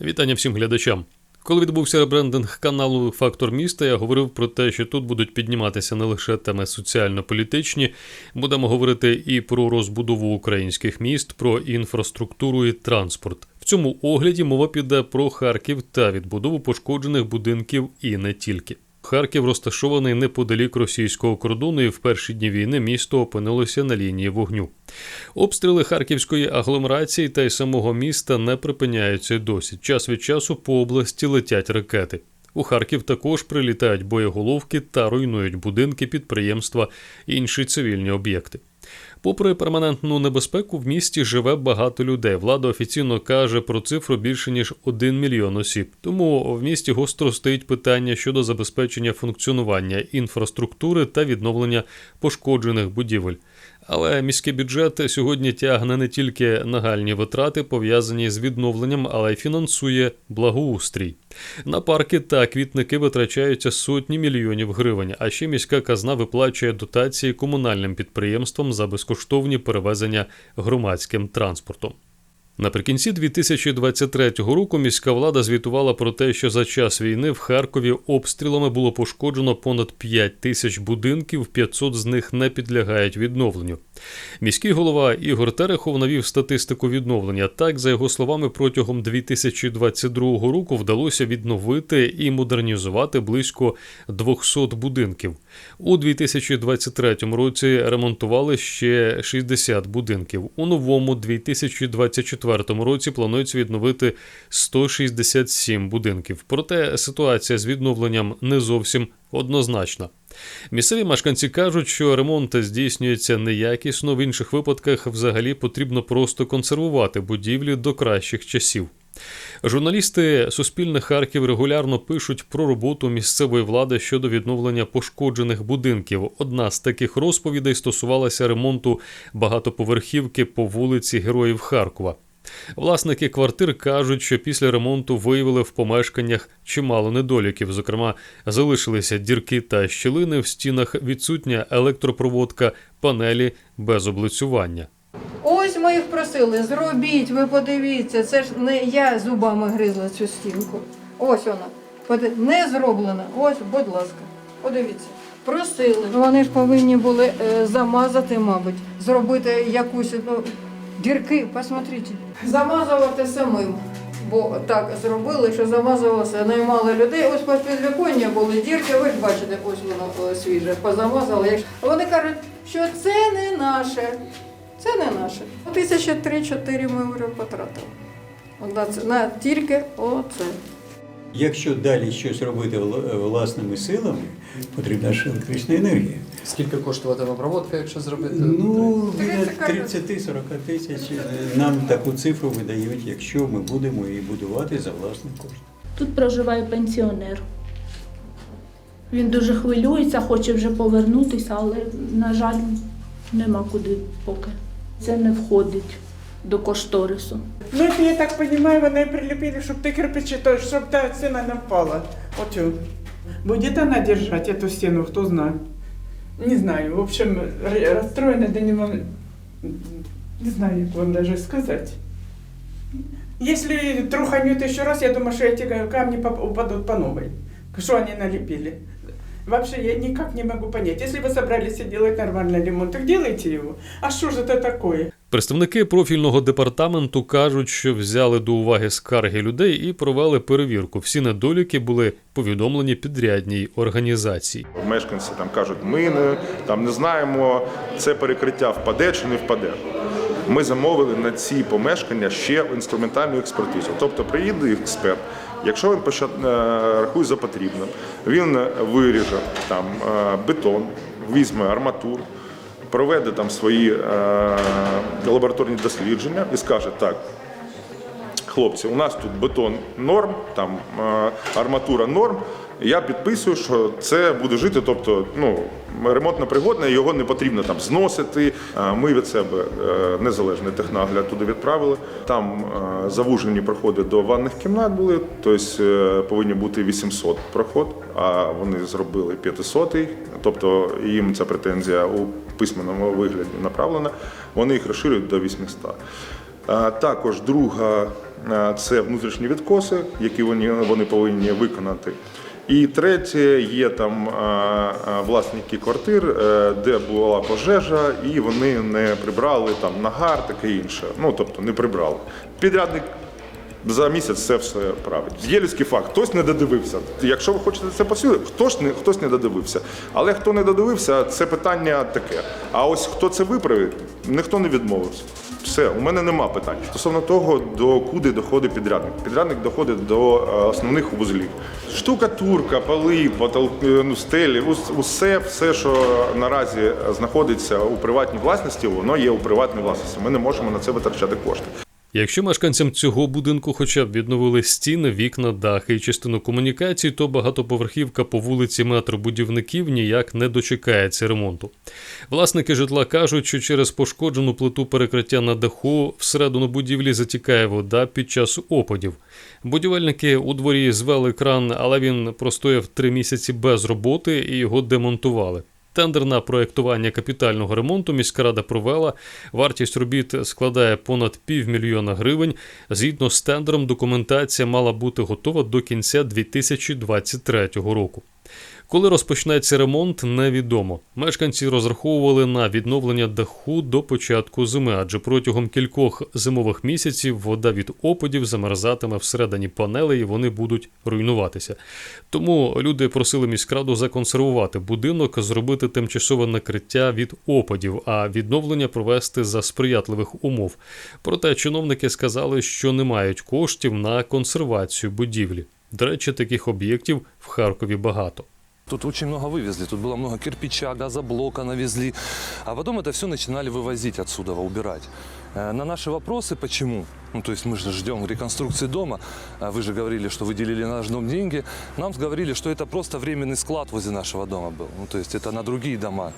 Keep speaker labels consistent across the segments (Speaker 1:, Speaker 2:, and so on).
Speaker 1: Вітання всім глядачам. Коли відбувся ребрендинг каналу Фактор міста, я говорив про те, що тут будуть підніматися не лише теми соціально-політичні, будемо говорити і про розбудову українських міст, про інфраструктуру і транспорт. В цьому огляді мова піде про Харків та відбудову пошкоджених будинків і не тільки. Харків розташований неподалік російського кордону, і в перші дні війни місто опинилося на лінії вогню. Обстріли харківської агломерації та й самого міста не припиняються досі. Час від часу по області летять ракети. У Харків також прилітають боєголовки та руйнують будинки, підприємства і інші цивільні об'єкти. Попри перманентну небезпеку, в місті живе багато людей. Влада офіційно каже про цифру більше ніж 1 мільйон осіб. Тому в місті гостро стоїть питання щодо забезпечення функціонування інфраструктури та відновлення пошкоджених будівель. Але міський бюджет сьогодні тягне не тільки нагальні витрати, пов'язані з відновленням, але й фінансує благоустрій. На парки та квітники витрачаються сотні мільйонів гривень. А ще міська казна виплачує дотації комунальним підприємствам за безкоштовні перевезення громадським транспортом. Наприкінці 2023 року міська влада звітувала про те, що за час війни в Харкові обстрілами було пошкоджено понад 5 тисяч будинків, 500 з них не підлягають відновленню. Міський голова Ігор Терехов навів статистику відновлення. Так, за його словами, протягом 2022 року вдалося відновити і модернізувати близько 200 будинків. У 2023 році ремонтували ще 60 будинків. У новому 2024 році планується відновити 167 будинків. Проте ситуація з відновленням не зовсім однозначна. Місцеві мешканці кажуть, що ремонт здійснюється неякісно. В інших випадках взагалі потрібно просто консервувати будівлі до кращих часів. Журналісти Суспільне Харків регулярно пишуть про роботу місцевої влади щодо відновлення пошкоджених будинків. Одна з таких розповідей стосувалася ремонту багатоповерхівки по вулиці Героїв Харкова. Власники квартир кажуть, що після ремонту виявили в помешканнях чимало недоліків. Зокрема, залишилися дірки та щілини в стінах, відсутня електропроводка, панелі без облицювання.
Speaker 2: Ось ми їх просили, зробіть, ви подивіться, це ж не я зубами гризла цю стінку. Ось вона. Не зроблена. Ось, будь ласка, подивіться. Просили. Вони ж повинні були е, замазати, мабуть, зробити якусь ну, дірки, посмотрите. Замазувати самим. Бо так зробили, що замазувалося, наймали людей. Ось по підвіконня були дірки, ви ж бачите, ось воно свіже, позамазали. Вони кажуть, що це не наше. Це не наше. Тисяча три-чотири ми вже потратили. На тільки оце.
Speaker 3: Якщо далі щось робити власними силами, потрібна ж електрична енергія.
Speaker 4: Скільки коштуватиме проводка, якщо зробити?
Speaker 3: Ну, від 30-40 тисяч е, нам таку цифру видають, якщо ми будемо її будувати за власний кошт.
Speaker 5: Тут проживає пенсіонер. Він дуже хвилюється, хоче вже повернутися, але, на жаль, нема куди поки. Це не входить до кошторису.
Speaker 6: Ну, это, я так понимаю, вони прилепили, щоб ти кирпичі, то щоб та стіна не впала. Оцю. Будет она держать эту стену, кто знает. Не знаю. В общем, р- расстроена до него. Не знаю, как вам даже сказать. Если труханет еще раз, я думаю, что эти камни упадут по новой. Что они налепили. Вообще я никак не могу понять. Если вы собрались делать нормальный ремонт, так делайте его. А что же это такое?
Speaker 1: Представники профільного департаменту кажуть, що взяли до уваги скарги людей і провели перевірку. Всі недоліки були повідомлені підрядній організації.
Speaker 7: Мешканці там кажуть, ми не, там не знаємо, це перекриття впаде чи не впаде. Ми замовили на ці помешкання ще інструментальну експертизу. Тобто приїде експерт, якщо він е, рахує за потрібне, він виріже там е, бетон, візьме арматуру, проведе там свої е, лабораторні дослідження і скаже так. Хлопці, у нас тут бетон норм, там е, арматура норм. Я підписую, що це буде жити. Тобто, ну ремонтно пригодне, його не потрібно там зносити. Е, Ми від себе е, незалежний технагляд туди відправили. Там е, завужені проходи до ванних кімнат були, тобто повинні бути 800 проход, а вони зробили 500, тобто їм ця претензія у письменному вигляді направлена. Вони їх розширюють до 800. Також друга це внутрішні відкоси, які вони, вони повинні виконати. І третє є там власники квартир, е, де була пожежа, і вони не прибрали там нагар, таке інше. Ну тобто не прибрали. Підрядник за місяць це все править. Людський факт, хтось не додивився. Якщо ви хочете це посилити, хтось не хтось не додивився. Але хто не додивився, це питання таке. А ось хто це виправить, ніхто не відмовився. Все, у мене нема питань. Стосовно того, до куди доходить підрядник. Підрядник доходить до е, основних вузлів. Штукатурка, поли, потолки, ну, стелі, усе, все, що наразі знаходиться у приватній власності, воно є у приватній власності. Ми не можемо на це витрачати кошти.
Speaker 1: Якщо мешканцям цього будинку хоча б відновили стіни, вікна, дахи і частину комунікацій, то багатоповерхівка по вулиці метробудівників ніяк не дочекається ремонту. Власники житла кажуть, що через пошкоджену плиту перекриття на даху всередину будівлі затікає вода під час опадів. Будівельники у дворі звели кран, але він простояв три місяці без роботи і його демонтували. Тендер на проєктування капітального ремонту міська рада провела. Вартість робіт складає понад півмільйона гривень. Згідно з тендером, документація мала бути готова до кінця 2023 року. Коли розпочнеться ремонт, невідомо. Мешканці розраховували на відновлення даху до початку зими, адже протягом кількох зимових місяців вода від опадів замерзатиме всередині панелей і вони будуть руйнуватися. Тому люди просили міськраду законсервувати будинок, зробити тимчасове накриття від опадів, а відновлення провести за сприятливих умов. Проте чиновники сказали, що не мають коштів на консервацію будівлі. До речі, таких об'єктів в Харкові багато.
Speaker 8: Тут очень много вывезли, тут было много кирпича, газоблока навезли, а потом это все начинали вывозить отсюда, убирать. Э, На наши вопросы, почему, ну то есть мы же ждем реконструкции дома, а вы же говорили, что выделили на наш дом деньги, нам говорили, что это просто временный склад возле нашего дома был, ну то есть это на другие дома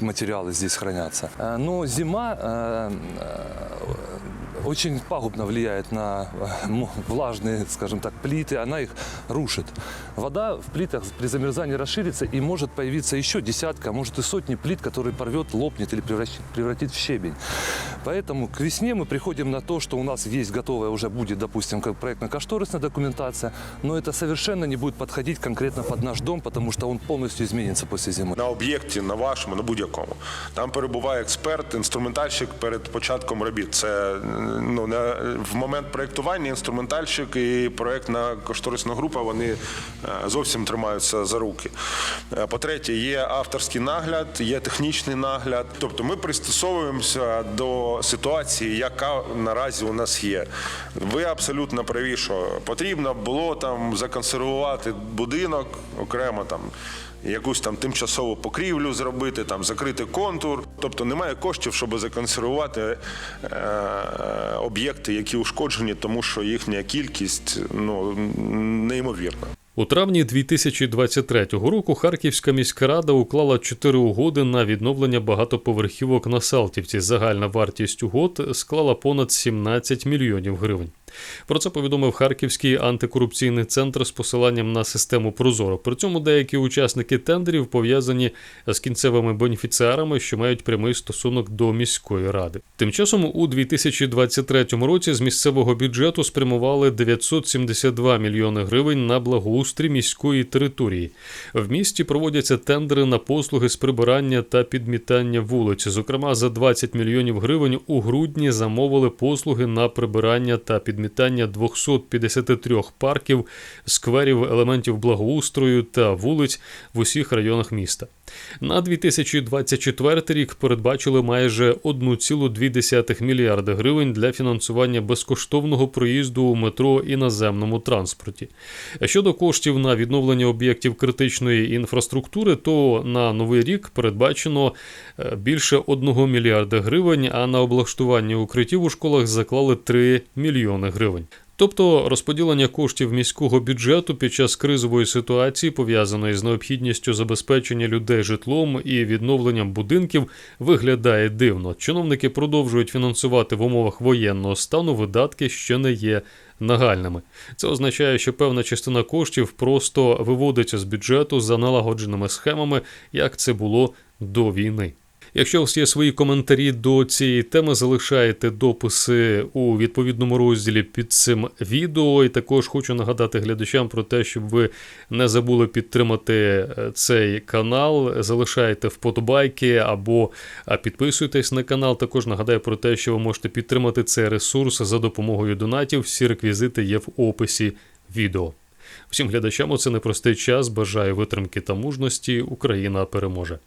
Speaker 8: материалы здесь хранятся. Э, Но зима э, э, очень пагубно влияет на э, мо- влажные, скажем так, плиты, она их рушит. Вода в плитах при замерзании расширится и может появиться еще десятка, а может и сотни плит, которые порвет, лопнет или превращ- превратит в щебень. Поэтому к весне мы приходим на то, что у нас есть готовая уже будет, допустим, как проектно-кошторисная документация, но это совершенно не будет подходить конкретно под наш дом, потому что он полностью изменится после зимы.
Speaker 9: на об'єкті, на вашому, на будь-якому. Там перебуває експерт, інструментальщик перед початком робіт. Це ну не в момент проєктування інструментальщик і проєктна кошторисна група вони е, зовсім тримаються за руки. Е, По-третє, є авторський нагляд, є технічний нагляд. Тобто ми пристосовуємося до ситуації, яка наразі у нас є. Ви абсолютно праві, що потрібно було там законсервувати будинок окремо там якусь там тимчасову покрівлю зробити, там закрити контур. Тобто немає коштів, щоб законсервувати е, об'єкти, які ушкоджені, тому що їхня кількість ну неймовірна.
Speaker 1: У травні 2023 року Харківська міська рада уклала чотири угоди на відновлення багатоповерхівок на Салтівці. Загальна вартість угод склала понад 17 мільйонів гривень. Про це повідомив Харківський антикорупційний центр з посиланням на систему Прозоро. При цьому деякі учасники тендерів пов'язані з кінцевими бенефіціарами, що мають прямий стосунок до міської ради. Тим часом у 2023 році з місцевого бюджету спрямували 972 мільйони гривень на благоустрій міської території. В місті проводяться тендери на послуги з прибирання та підмітання вулиць. Зокрема, за 20 мільйонів гривень у грудні замовили послуги на прибирання та підмітання 253 парків, скверів, елементів благоустрою та вулиць в усіх районах міста. На 2024 рік передбачили майже 1,2 мільярда гривень для фінансування безкоштовного проїзду у метро і наземному транспорті. Щодо коштів на відновлення об'єктів критичної інфраструктури, то на новий рік передбачено е, більше 1 мільярда гривень, а на облаштування укриттів у школах заклали 3 мільйони гривень. Тобто розподілення коштів міського бюджету під час кризової ситуації, пов'язаної з необхідністю забезпечення людей житлом і відновленням будинків, виглядає дивно. Чиновники продовжують фінансувати в умовах воєнного стану видатки, що не є нагальними. Це означає, що певна частина коштів просто виводиться з бюджету за налагодженими схемами, як це було до війни. Якщо у вас є свої коментарі до цієї теми, залишайте дописи у відповідному розділі під цим відео. І також хочу нагадати глядачам про те, щоб ви не забули підтримати е, цей канал. Залишайте вподобайки або е, підписуйтесь на канал. Також нагадаю про те, що ви можете підтримати цей ресурс за допомогою донатів. Всі реквізити є в описі відео. Всім глядачам у це непростий час. Бажаю витримки та мужності. Україна переможе.